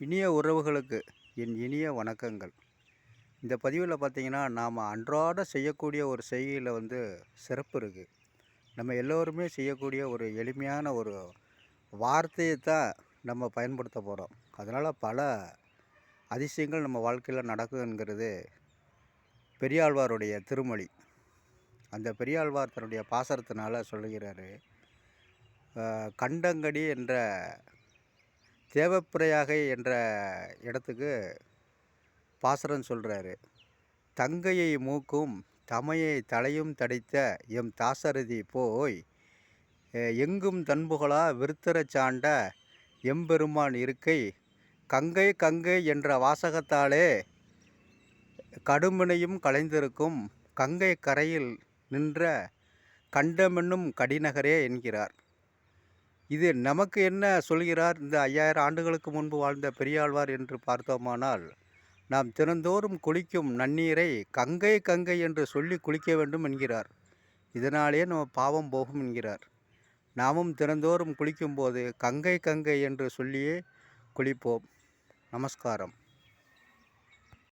இனிய உறவுகளுக்கு என் இனிய வணக்கங்கள். இந்த பதிவில் பார்த்திங்கன்னா நாம் அன்றாட செய்யக்கூடிய ஒரு செய்கையில் வந்து சிறப்பு இருக்குது நம்ம எல்லோருமே செய்யக்கூடிய ஒரு எளிமையான ஒரு வார்த்தையை தான் நம்ம பயன்படுத்த போகிறோம் அதனால் பல அதிசயங்கள் நம்ம வாழ்க்கையில் நடக்குங்கிறது பெரியாழ்வாருடைய திருமொழி. அந்த பெரியாழ்வார் தன்னுடைய பாசரத்தினால சொல்லுகிறாரு கண்டங்கடி என்ற தேவப்பிரயாகை என்ற இடத்துக்கு பாசரம் சொல்கிறாரு தங்கையை மூக்கும் தமையை தலையும் தடைத்த எம் தாசரதி போய் எங்கும் தன்புகளா விருத்தரச் சாண்ட எம்பெருமான் இருக்கை கங்கை கங்கை என்ற வாசகத்தாலே கடுமனையும் கலைந்திருக்கும் கங்கை கரையில் நின்ற கண்டமென்னும் கடிநகரே என்கிறார். இது நமக்கு என்ன சொல்கிறார்? இந்த ஐயாயிரம் ஆண்டுகளுக்கு முன்பு வாழ்ந்த பெரியாழ்வார் என்று பார்த்தோமானால் நாம் தினந்தோறும் குளிக்கும் நன்னீரை கங்கை கங்கை என்று சொல்லி குளிக்க வேண்டும் என்கிறார். இதனாலே நம்ம பாவம் போகும் என்கிறார். நாமும் தினந்தோறும் குளிக்கும்போது கங்கை கங்கை என்று சொல்லியே குளிப்போம். நமஸ்காரம்.